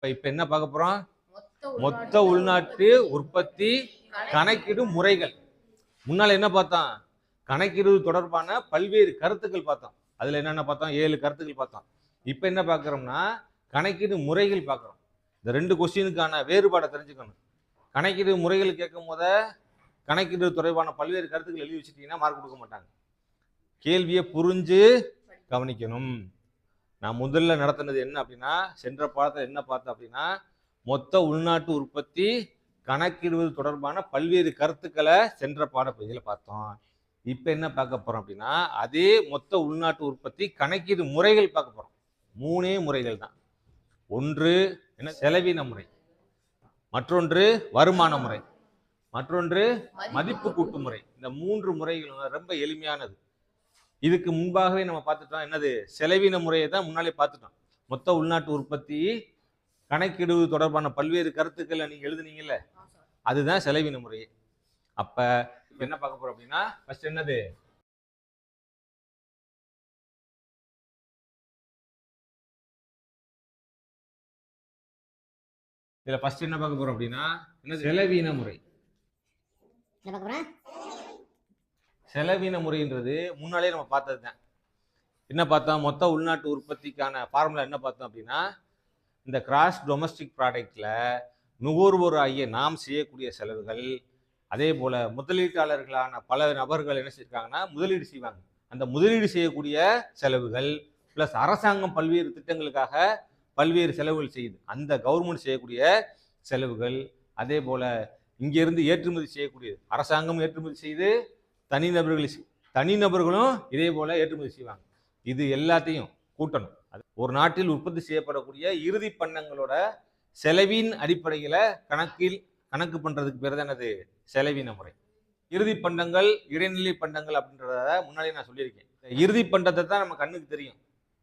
இப்ப இப்ப என்ன பார்க்க போறோம்? மொத்த உள்நாட்டு உற்பத்தி கணக்கிடும் முறைகள். முன்னால என்ன பார்த்தோம்? கணக்கிடுவது தொடர்பான பல்வேறு கருத்துக்கள் பார்த்தோம். அதுல என்னென்ன பார்த்தோம்? ஏழு கருத்துக்கள் பார்த்தோம். இப்போ என்ன பார்க்குறோம்னா கணக்கீடு முறைகள் பார்க்குறோம். இந்த ரெண்டு கொஸ்டினுக்கான வேறுபாடை தெரிஞ்சுக்கணும். கணக்கீடு முறைகள் கேட்கும் போத கணக்கீடு தொடர்பான பல்வேறு கருத்துக்கள் எழுதி வச்சுட்டீங்கன்னா மார்க் கொடுக்க மாட்டாங்க. கேள்வியை புரிஞ்சு கவனிக்கணும். நான் முதல்ல நடத்தினது என்ன அப்படின்னா சென்ற பாடத்தில் என்ன பார்த்தோம் அப்படின்னா மொத்த உள்நாட்டு உற்பத்தி கணக்கிடுவது தொடர்பான பல்வேறு கருத்துக்களை சென்ற பாடப்பகுதியில் பார்த்தோம். இப்போ என்ன பார்க்க போகிறோம் அப்படின்னா அதே மொத்த உள்நாட்டு உற்பத்தி கணக்கீடு முறைகள் பார்க்க போகிறோம் மூணே முறைகள் தான். ஒன்று என்ன செலவின முறை. மற்றொன்று வருமான முறை. மற்றொன்று மதிப்பு கூட்டு முறை. இந்த மூன்று முறைகள் ரொம்ப எளிமையானது. இதுக்கு முன்பாகவே நம்ம பார்த்துட்டோம் என்னது? செலவின முறையை தான் முன்னாலே பார்த்துட்டோம். மொத்த உள்நாட்டு உற்பத்தி கணக்கிடுவது தொடர்பான பல்வேறு கருத்துக்களை நீங்க எழுதுனீங்கல்ல? அதுதான் செலவின முறை அப்ப என்ன பார்க்க போறோம் அப்படின்னா ஃபர்ஸ்ட் என்னது? இதுல ஃபர்ஸ்ட் என்ன பார்க்க போறோம் அப்படின்னா என்னது? செலவின முறை. என்ன பார்க்க செலவின முறைன்றது முன்னாலே நம்ம பார்த்தது தான் என்ன பார்த்தோம் மொத்த உள்நாட்டு உற்பத்திக்கான ஃபார்முலா என்ன பார்த்தோம் அப்படின்னா இந்த கிராஸ் டொமஸ்டிக் ப்ராடக்டில் நுகர்வோர் ஆகிய நாம் செய்யக்கூடிய செலவுகள் அதே போல் முதலீட்டாளர்களான பல நபர்கள் என்ன செஞ்சிருக்காங்கன்னா முதலீடு செய்வாங்க. அந்த முதலீடு செய்யக்கூடிய செலவுகள் ப்ளஸ் அரசாங்கம் பல்வேறு திட்டங்களுக்காக பல்வேறு செலவுகள் செய்யுது. அந்த கவர்மெண்ட் செய்யக்கூடிய செலவுகள் அதே போல் இங்கேருந்து ஏற்றுமதி செய்யக்கூடியது. அரசாங்கம் ஏற்றுமதி செய்து தனிநபர்கள் தனிநபர்களும் இதே போல் ஏற்றுமதி செய்வாங்க. இது எல்லாத்தையும் கூட்டணும். அது ஒரு நாட்டில் உற்பத்தி செய்யப்படக்கூடிய இறுதி பண்டங்களோட செலவின் அடிப்படையில் கணக்கில் கணக்கு பண்ணுறதுக்கு பேர் தான் செலவின முறை. இறுதி பண்டங்கள் இடைநிலை பண்டங்கள் அப்படின்றத முன்னாடியே நான் சொல்லியிருக்கேன். இறுதி பண்டத்தை தான் நம்ம கண்ணுக்கு தெரியும்.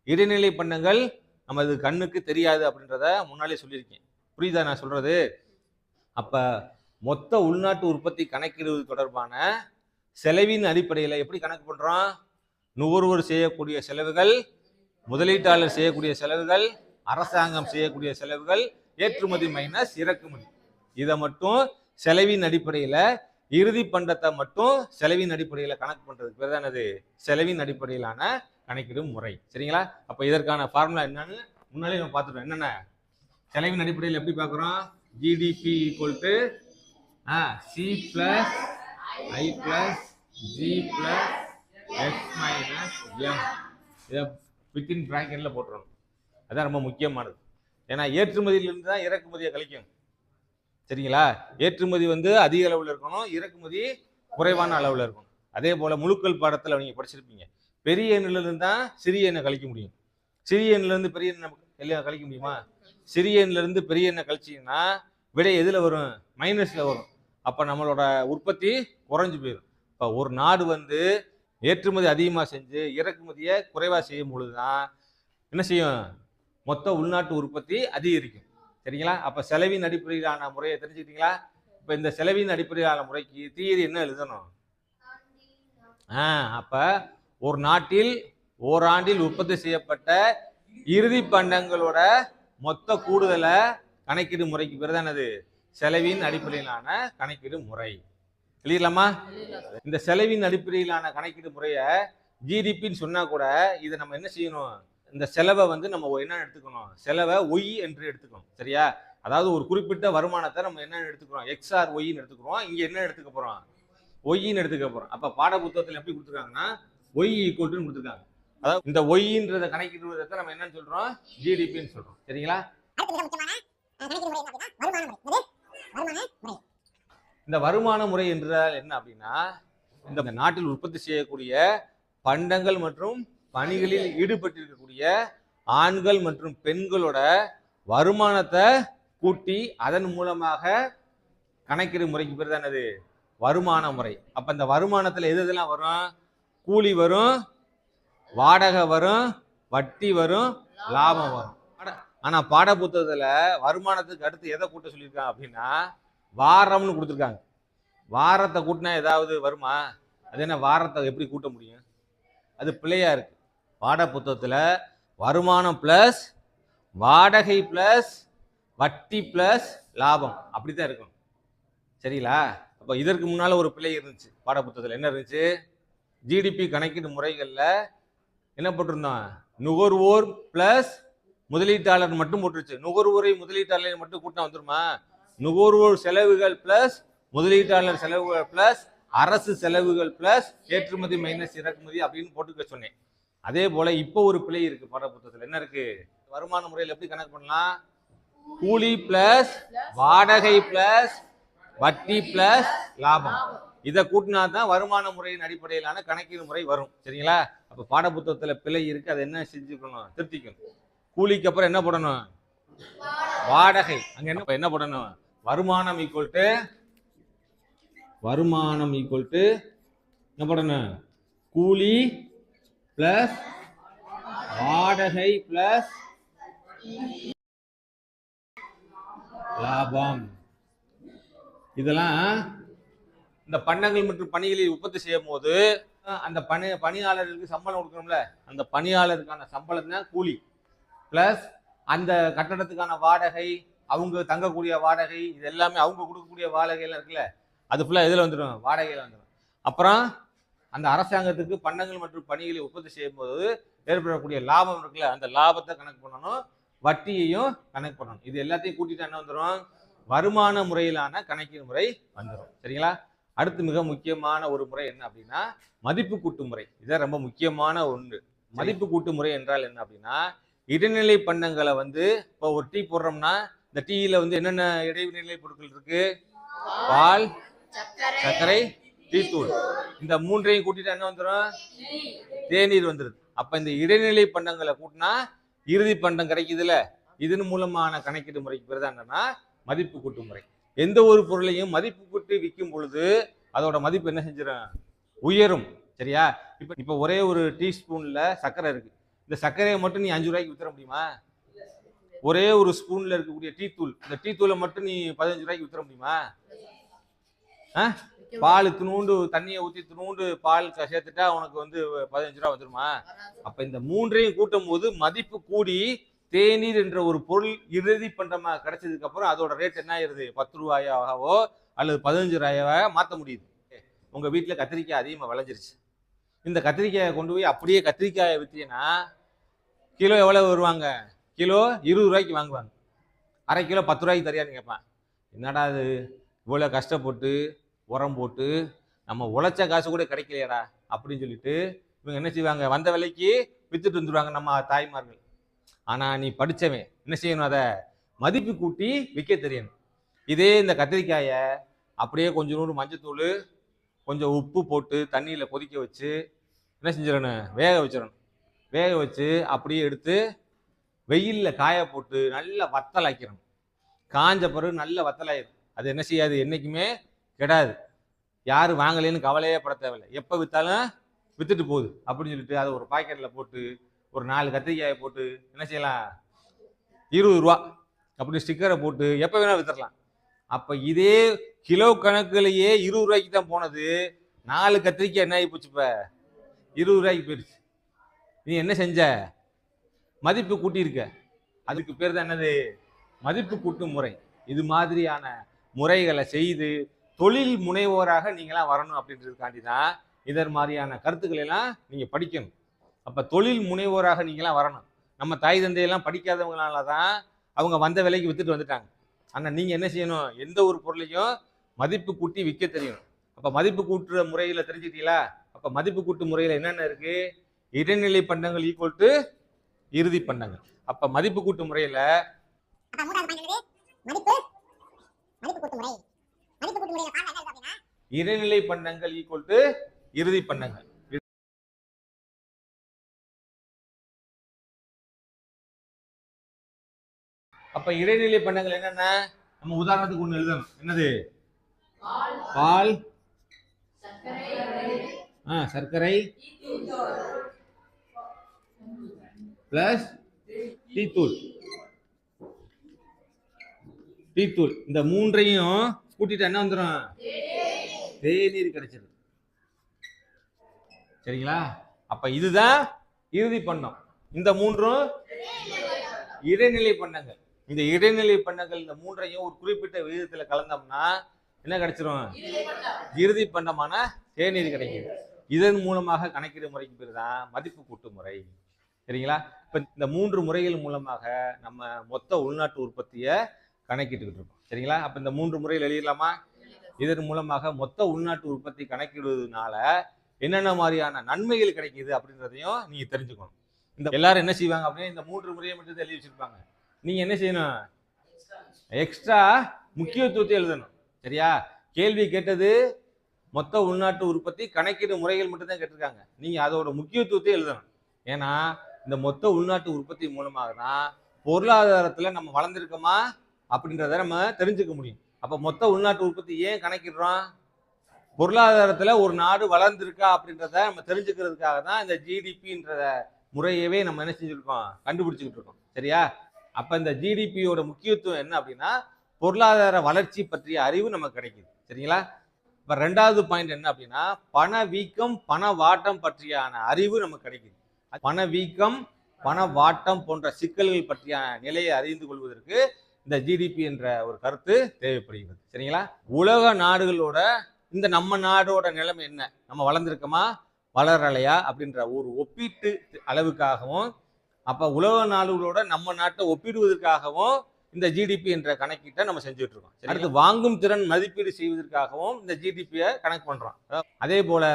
இடைநிலை பண்டங்கள் நமது கண்ணுக்கு தெரியாது அப்படின்றத முன்னாலே சொல்லியிருக்கேன். புரியுதா நான் சொல்கிறது அப்போ மொத்த உள்நாட்டு உற்பத்தி கணக்கிடுவது தொடர்பான செலவின் அடிப்படையில் எப்படி கணக்கு பண்ணுறோம் நுகர்வோர் செய்யக்கூடிய செலவுகள் முதலீட்டாளர் செய்யக்கூடிய செலவுகள் அரசாங்கம் செய்யக்கூடிய செலவுகள் ஏற்றுமதி மைனஸ் இறக்குமதி. இதை மட்டும் செலவின் அடிப்படையில் இறுதி பண்டத்தை மட்டும் செலவின் அடிப்படையில் கணக்கு பண்ணுறதுக்கு பேர் தான் செலவின் அடிப்படையிலான கணக்கிடும் முறை. சரிங்களா? அப்போ இதற்கான ஃபார்முலா என்னன்னு முன்னாலே நம்ம பார்த்துட்டோம். என்னென்ன? செலவின் அடிப்படையில் எப்படி பார்க்குறோம்? GDP equal to C plus I plus G plus X minus M இதை வித்தின் ப்ராக்கெட்டில் போட்டுறணும். அதான் ரொம்ப முக்கியமானது. ஏன்னா ஏற்றுமதியிலிருந்து தான் இறக்குமதியை கழிக்கும். சரிங்களா? ஏற்றுமதி வந்து அதிக அளவில் இருக்கணும் இறக்குமதி குறைவான அளவில் இருக்கணும். அதே போல் முழுக்கள் பாடத்தில் நீங்கள் படிச்சிருப்பீங்க. பெரிய எண்ணிலிருந்து தான் சிறிய எண்ணை கழிக்க முடியும். சிறிய எண்ணிலிருந்து பெரிய எண்ணை எல்லாம் கழிக்க முடியுமா? சிறிய எண்ணிலிருந்து பெரிய எண்ணை கழிச்சிங்கன்னா விடை எதில் வரும்? மைனஸில் வரும். அப்போ நம்மளோட உற்பத்தி குறைஞ்சி போயிடும் இப்போ ஒரு நாடு வந்து ஏற்றுமதி அதிகமாக செஞ்சு இறக்குமதியை குறைவாக செய்யும் பொழுது தான் என்ன செய்யும்? மொத்த உள்நாட்டு உற்பத்தி அதிகரிக்கும். சரிங்களா? அப்போ செலவின் அடிப்படையிலான முறையை தெரிஞ்சுக்கிட்டீங்களா? இப்போ இந்த செலவின் அடிப்படையிலான முறைக்கு தீயரி என்ன எழுதணும்? ஆ அப்போ ஒரு நாட்டில் ஓராண்டில் உற்பத்தி செய்யப்பட்ட இறுதி பண்டங்களோட மொத்த கூடுதலை கணக்கீடு முறைக்கு பிறகு என்னது? செலவின் அடிப்படையிலான கணக்கீடு முறை. எழுதிடலாமா? இந்த செலவின் அடிப்படையிலான கணக்கீடு முறையை ஜிடிபின்னு சொன்னா கூட இதை நம்ம என்ன செய்யணும்? இந்த செலவை வந்து நம்ம என்ன எடுத்துக்கணும்? செலவை ஒய் என்று எடுத்துக்கணும் சரியா? அதாவது ஒரு குறிப்பிட்ட வருமானத்தை நம்ம என்ன எடுத்துக்கிறோம்? எக்ஸ்ஆர் ஒய்ன்னு எடுத்துக்கிறோம். இங்க என்ன எடுத்துக்க போறோம்? ஒய்ன்னு எடுத்துக்க போறோம். அப்ப பாட புத்தகத்தில் எப்படி கொடுத்துருக்காங்கன்னா ஒய் ஈக்குவல்ட்டுன்னு கொடுத்துருக்காங்க. அதாவது இந்த ஒய்ன்றத கணக்கிடுவதை நம்ம என்னன்னு சொல்றோம்? ஜிடிபின்னு சொல்றோம். சரிங்களா? இந்த வருமான முறை என்றால் என்ன அப்படின்னா இந்த நாட்டில் உற்பத்தி செய்யக்கூடிய பண்டங்கள் மற்றும் பணிகளில் ஈடுபட்டிருக்கக்கூடிய ஆண்கள் மற்றும் பெண்களோட வருமானத்தை கூட்டி அதன் மூலமாக கணக்கிடும் முறைக்கு பேர் தான் என்னது? வருமான முறை. அப்ப இந்த வருமானத்துல எது எதெல்லாம் வரும்? கூலி வரும் வாடகை வரும் வட்டி வரும் லாபம் வரும். ஆனா- ஆனா பாட புத்தகத்துல வருமானத்துக்கு அடுத்து எதை கூட்ட சொல்லியிருக்காங்க அப்படின்னா வாரம்னு கொடுத்துருக்காங்க. வாரத்தை கூட்டினா ஏதாவது வருமா? அது என்ன வாரத்தை எப்படி கூட்ட முடியும்? அது பிள்ளையாக இருக்குது பாட புத்தகத்தில் வருமானம் ப்ளஸ் வாடகை ப்ளஸ் வட்டி ப்ளஸ் லாபம் அப்படி தான் இருக்கும் சரிங்களா? அப்போ இதற்கு முன்னால் ஒரு பிள்ளை இருந்துச்சு. பாடப்புத்தகத்தில் என்ன இருந்துச்சு? ஜிடிபி கணக்கீடு முறைகளில் என்ன போட்டிருந்தோம்? நுகர்வோர் ப்ளஸ் முதலீட்டாளர் மட்டும் போட்டுருச்சு. நுகர்வோரை முதலீட்டாளரை மட்டும் கூட்டம் வந்துருமா? நுகர்வோர் செலவுகள் பிளஸ் முதலீட்டாளர் செலவுகள் பிளஸ் அரசு செலவுகள் பிளஸ் ஏற்றுமதி மைனஸ் இறக்குமதி அப்படின்னு போட்டுக்க சொன்னேன். அதே போல இப்போ ஒரு பிழை இருக்கு பாடப்புத்தகத்தில். என்ன இருக்கு? வருமான முறையில் எப்படி கணக்கு பண்ணலாம்? கூலி பிளஸ் வாடகை பிளஸ் வட்டி பிளஸ் லாபம். இதை கூட்டினா தான் வருமான முறையின் அடிப்படையிலான கணக்கீடு முறை வரும். சரிங்களா? அப்போ பாடப்புத்தகத்தில் பிழை இருக்கு. அதை என்ன செஞ்சுக்கணும்? திருத்திக்கணும். கூலிக்கு அப்புறம் என்ன போடணும்? வாடகை. அங்கே என்ன என்ன போடணும்? வருமானம் ஈக்குவல் டு வருமானம் ஈக்குவல் டு என்ன பண்ணணும் கூலி பிளஸ் வாடகை பிளஸ் லாபம். இதெல்லாம் இந்த பண்டங்கள் மற்றும் பணிகளில் உற்பத்தி செய்யும் போது அந்த பணி பணியாளருக்கு சம்பளம் கொடுக்கணும்ல? அந்த பணியாளருக்கான சம்பளம் தான் கூலி. ப்ளஸ் அந்த கட்டடத்துக்கான வாடகை அவங்க தங்கக்கூடிய வாடகை இது எல்லாமே அவங்க கொடுக்கக்கூடிய வாடகையெல்லாம் இருக்குல்ல அது ஃபுல்லாக எதில் வந்துடும்? வாடகையில் வந்துடும். அப்புறம் அந்த அரசாங்கத்துக்கு பண்டங்கள் மற்றும் பணிகளை உற்பத்தி செய்யும் போது ஏற்படக்கூடிய லாபம் இருக்குல்ல அந்த லாபத்தை கணக்கு பண்ணணும் வட்டியையும் கணக்கு பண்ணணும். இது எல்லாத்தையும் கூட்டிட்டு என்ன வந்துடும் வருமான முறையிலான கணக்கின் முறை வந்துடும் சரிங்களா? அடுத்து மிக முக்கியமான ஒரு முறை என்ன அப்படின்னா மதிப்பு கூட்டு முறை. இதான் ரொம்ப முக்கியமான ஒன்று. மதிப்பு கூட்டு முறை என்றால் என்ன அப்படின்னா இடைநிலை பண்டங்களை வந்து இப்போ ஒரு டீ போடுறோம்னா இந்த டீயில வந்து என்னென்ன இடைநிலை பொருட்கள் இருக்கு? பால் சர்க்கரை டீத்தூள் இந்த மூன்றையும் கூட்டிட்டு என்ன வந்துடும் தேநீர் வந்துடுது அப்ப இந்த இடைநிலை பண்டங்களை கூட்டினா இறுதி பண்டம் கிடைக்குதுல. இதன் மூலமான கணக்கீடு முறைக்கு பிறகு என்னன்னா மதிப்பு கூட்டு முறை. எந்த ஒரு பொருளையும் மதிப்பு கூட்டி விற்கும் பொழுது அதோட மதிப்பு என்ன செஞ்சிடும் உயரும். சரியா? இப்போ இப்போ ஒரே ஒரு டீஸ்பூன்ல சர்க்கரை இருக்கு. இந்த சர்க்கரையை மட்டும் நீ அஞ்சு ரூபாய்க்கு வித்துற முடியுமா? ஒரே ஒரு ஸ்பூன்ல இருக்கக்கூடிய டீ தூள். இந்த டீ தூளை மட்டும் நீ பதினஞ்சு ரூபாய்க்கு வித்துற முடியுமா? ஆ? பால் துணூண்டு தண்ணியை ஊற்றி துணூண்டு பால் சேர்த்துட்டா உனக்கு வந்து பதினஞ்சு ரூபா வந்துருமா? அப்ப இந்த மூன்றையும் கூட்டும் போது மதிப்பு கூடி தேநீர் என்ற ஒரு பொருள் இறுதி பண்டமா கிடைச்சதுக்கு அப்புறம் அதோட ரேட் என்ன ஆயிருது பத்து ரூபாயாவோ அல்லது பதினஞ்சு ரூபாயாவோ மாற்ற முடியுது. உங்க வீட்டுல கத்திரிக்காய் அதிகமா விளைஞ்சிருச்சு. இந்த கத்திரிக்காயை கொண்டு போய் அப்படியே கத்திரிக்காயை வித்தீங்கன்னா கிலோ எவ்வளவு வருவாங்க? கிலோ இருபது ரூபாய்க்கு வாங்குவாங்க. அரை கிலோ பத்து ரூபாய்க்கு தெரியாதுன்னு கேட்பான். என்னடா அது இவ்வளோ கஷ்டப்பட்டு உரம் போட்டு நம்ம உழைச்ச காசு கூட கிடைக்கலையடா அப்படின்னு சொல்லிட்டு இவங்க என்ன செய்வாங்க? வந்த விலைக்கு வித்துட்டு வந்துடுவாங்க நம்ம தாய்மார்கள். ஆனால் நீ படிச்சவன் என்ன செய்யணும் அதை? மதிப்பு கூட்டி விற்க தெரியணும். இதே இந்த கத்திரிக்காயை அப்படியே கொஞ்சோண்டு மஞ்சத்தூள் கொஞ்சம் உப்பு போட்டு தண்ணியில் கொதிக்க வச்சு என்ன செஞ்சிடணும்? வேக வச்சிடணும். வேக வச்சு அப்படியே எடுத்து வெயிலில் காய போட்டு நல்லா வத்தலாக்கிடணும். காஞ்ச பிறகு நல்ல வத்தலாயிரும். அது என்ன செய்யாது? என்றைக்குமே கெடாது. யார் வாங்கலைன்னு கவலையே பட தேவையில்லை. எப்போ விற்றாலும் விற்றுட்டு போகுது. அப்படின்னு சொல்லிட்டு அதை ஒரு பாக்கெட்டில் போட்டு ஒரு நாலு கத்திரிக்காயை போட்டு என்ன செய்யலாம்? இருபது ரூபா. அப்படி ஸ்டிக்கரை போட்டு எப்போ வேணாலும் வித்துடலாம் அப்போ இதே கிலோ கணக்குலேயே இருபது ரூபாய்க்கு தான் போனது. நாலு கத்திரிக்காய் என்ன ஆகி போச்சு இப்போ? இருபது ரூபாய்க்கு போயிடுச்சு. நீ என்ன செஞ்ச? மதிப்பு கூட்டியிருக்க. அதுக்கு பேர் தான் என்னது? மதிப்பு கூட்டும் முறை. இது மாதிரியான முறைகளை செய்து தொழில் முனைவோராக நீங்களாம் வரணும் அப்படின்றதுக்காண்டி தான் இதர் மாதிரியான கருத்துக்களை எல்லாம் நீங்கள் படிக்கணும். அப்போ தொழில் முனைவோராக நீங்களாம் வரணும். நம்ம தாய் தந்தையெல்லாம் படிக்காதவங்களால தான் அவங்க வந்த விலைக்கு வித்துட்டு வந்துட்டாங்க. ஆனால் நீங்கள் என்ன செய்யணும்? எந்த ஒரு பொருளையும் மதிப்பு கூட்டி விற்க தெரியணும் அப்போ மதிப்பு கூட்டுற முறையில் தெரிஞ்சுக்கிட்டீங்களா? அப்போ மதிப்பு கூட்டு முறையில் என்னென்ன இருக்குது இடைநிலை பண்டங்கள் ஈக்குவல் டு இறுதி பண்டங்கள் அப்போ மதிப்பு கூட்டு முறையில் இடைநிலை பண்டங்கள் ஈக்குவல் டு இறுதி பண்டங்கள். அப்ப இடைநிலை பண்டங்கள் என்னென்ன? நம்ம உதாரணத்துக்கு ஒண்ணு எழுதணும். என்னது? பால். ஆ சர்க்கரை. பிளஸ் டீத்தூள் டீத்தூள் இந்த மூன்றையும் கூட்டிட்டு என்ன வந்துடும் தேநீர் கிடைச்சது சரிங்களா? அப்ப இதுதான் இறுதி பண்ணம். இந்த மூன்றும் இடைநிலை பண்ணங்கள். இந்த இடைநிலை பண்ணங்கள் இந்த மூன்றையும் ஒரு குறிப்பிட்ட விகிதத்துல கலந்தோம்னா என்ன கிடைச்சிரும்? இறுதி பண்டமான தேநீர் கிடைக்குது. இதன் மூலமாக கணக்கீடு முறைக்கு பேர் தான் மதிப்பு கூட்டு முறை. சரிங்களா? இப்போ இந்த மூன்று முறைகள் மூலமாக நம்ம மொத்த உள்நாட்டு உற்பத்தியை கணக்கிட்டுக்கிட்டு இருக்கோம். சரிங்களா? அப்போ இந்த மூன்று முறையில் எழுதிடலாமா? இதன் மூலமாக மொத்த உள்நாட்டு உற்பத்தி கணக்கிடுவதனால என்னென்ன மாதிரியான நன்மைகள் கிடைக்குது அப்படின்றதையும் நீங்கள் தெரிஞ்சுக்கணும். இந்த எல்லாரும் என்ன செய்வாங்க அப்படின்னா இந்த மூன்று முறையை மட்டும் எழுதி வச்சிருப்பாங்க. நீங்கள் என்ன செய்யணும்? எக்ஸ்ட்ரா முக்கியத்துவத்தை எழுதணும். சரியா? கேள்வி கேட்டது மொத்த உள்நாட்டு உற்பத்தி கணக்கீடு முறைகள் மட்டும்தான் கேட்டிருக்காங்க. நீங்கள் அதோட முக்கியத்துவத்தை எழுதணும். ஏன்னா இந்த மொத்த உள்நாட்டு உற்பத்தி மூலமாக தான் நம்ம வளர்ந்துருக்கோமா அப்படின்றத நம்ம தெரிஞ்சுக்க முடியும். அப்போ மொத்த உள்நாட்டு உற்பத்தி ஏன் கணக்கிடுறோம்? பொருளாதாரத்தில் ஒரு நாடு வளர்ந்துருக்கா அப்படின்றத நம்ம தெரிஞ்சுக்கிறதுக்காக தான் இந்த ஜிடிபின்ற முறையவே நம்ம என்ன செஞ்சுருக்கோம்? கண்டுபிடிச்சிக்கிட்டு இருக்கோம். சரியா? அப்போ இந்த ஜிடிபியோட முக்கியத்துவம் என்ன அப்படின்னா பொருளாதார வளர்ச்சி பற்றிய அறிவு நமக்கு கிடைக்குது. சரிங்களா? இப்போ ரெண்டாவது பாயிண்ட் என்ன அப்படின்னா பண வீக்கம் பண வாட்டம் பற்றியான அறிவு நமக்கு கிடைக்குது. பண வீக்கம் பண வாட்டம் போன்ற சிக்கல்கள் பற்றிய நிலையை அறிந்து கொள்வதற்கு இந்த ஜிடிபி என்ற ஒரு கருத்து தேவைப்படுகிறது. சரிங்களா? உலக நாடுகளோட இந்த நம்ம நாடோட நிலைமை என்ன? நம்ம வளர்ந்துருக்கோமா? வளரலையா? அப்படின்ற ஒரு ஒப்பீட்டு அளவுக்காகவும் அப்போ உலக நாடுகளோட நம்ம நாட்டை ஒப்பிடுவதற்காகவும் இந்த ஜிடிபி என்ற கணக்கீட்டை நம்ம செஞ்சுட்டு இருக்கோம். அடுத்து வாங்கும் திறன் மதிப்பீடு செய்வதற்காகவும் இந்த ஜிடிபியை கணக்கு பண்ணுறோம் அதே போல்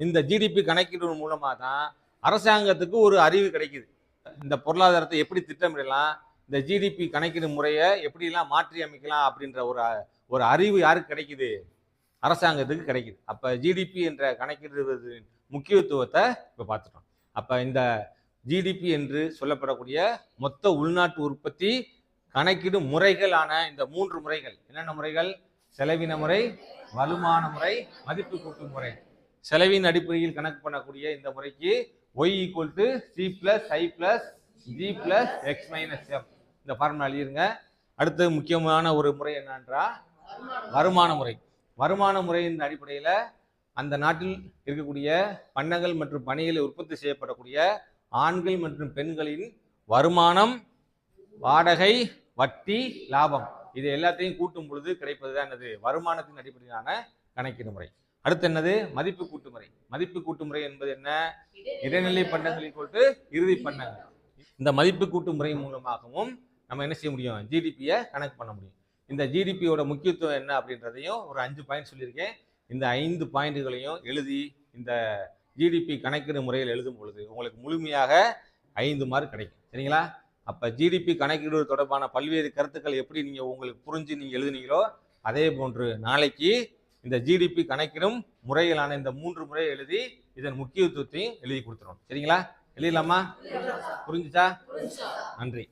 இந்த ஜிடிபி கணக்கீடு மூலமாக தான் அரசாங்கத்துக்கு ஒரு அறிவு கிடைக்குது. இந்த பொருளாதாரத்தை எப்படி திட்டமிடலாம்? இந்த ஜிடிபி கணக்கிடும் முறையை எப்படிலாம் மாற்றி அமைக்கலாம் அப்படின்ற ஒரு ஒரு அறிவு யாருக்கு கிடைக்குது? அரசாங்கத்துக்கு கிடைக்குது. அப்போ ஜிடிபி என்ற கணக்கிடுவது முக்கியத்துவத்தை இப்போ பார்த்துட்டோம். அப்போ இந்த ஜிடிபி என்று சொல்லப்படக்கூடிய மொத்த உள்நாட்டு உற்பத்தி கணக்கிடும் முறைகளான இந்த மூன்று முறைகள். என்னென்ன முறைகள்? செலவின முறை வலுமான முறை மதிப்பு கூட்டு முறை. செலவின் அடிப்படையில் கணக்கு பண்ணக்கூடிய இந்த முறைக்கு Y equal to C plus I plus G plus X minus M இந்த ஃபார்முலா எழுதிருங்க. அடுத்து முக்கியமான ஒரு முறை என்னன்றா? வருமான முறை. வருமான முறையின் அடிப்படையில் அந்த நாட்டில் இருக்கக்கூடிய பண்டங்கள் மற்றும் பணிகளில் உற்பத்தி செய்யப்படக்கூடிய ஆண்கள் மற்றும் பெண்களின் வருமானம் வாடகை வட்டி லாபம். இது எல்லாத்தையும் கூட்டும் பொழுது கிடைப்பது தான் என்னது? வருமானத்தின் அடிப்படையிலான கணக்கீடு முறை. அடுத்து என்னது? மதிப்பு கூட்டு முறை மதிப்பு கூட்டு முறை என்பது என்ன? இடைநிலை பண்டங்கள் கொண்டு இறுதி பண்டங்கள். இந்த மதிப்பு கூட்டு முறை மூலமாகவும் நம்ம என்ன செய்ய முடியும்? ஜிடிபியை கணக்கு பண்ண முடியும். இந்த ஜிடிபியோட முக்கியத்துவம் என்ன அப்படின்றதையும் ஒரு அஞ்சு பாயிண்ட் சொல்லியிருக்கேன். இந்த ஐந்து பாயிண்ட்டுகளையும் எழுதி இந்த ஜிடிபி கணக்கீடு முறையில் எழுதும் பொழுது உங்களுக்கு முழுமையாக ஐந்து மார்க் கிடைக்கும். சரிங்களா? அப்போ ஜிடிபி கணக்கீடு தொடர்பான பல்வேறு கருத்துக்கள் எப்படி நீங்கள் உங்களுக்கு புரிஞ்சு நீங்கள் எழுதுனீங்களோ அதே போன்று நாளைக்கு இந்த ஜிடிபி கணக்கிடும் முறைகளான இந்த மூன்று முறையை எழுதி இதன் முக்கியத்துவத்தையும் எழுதி கொடுத்துரும் சரிங்களா? எழுதலாமா? புரிஞ்சுச்சா? நன்றி.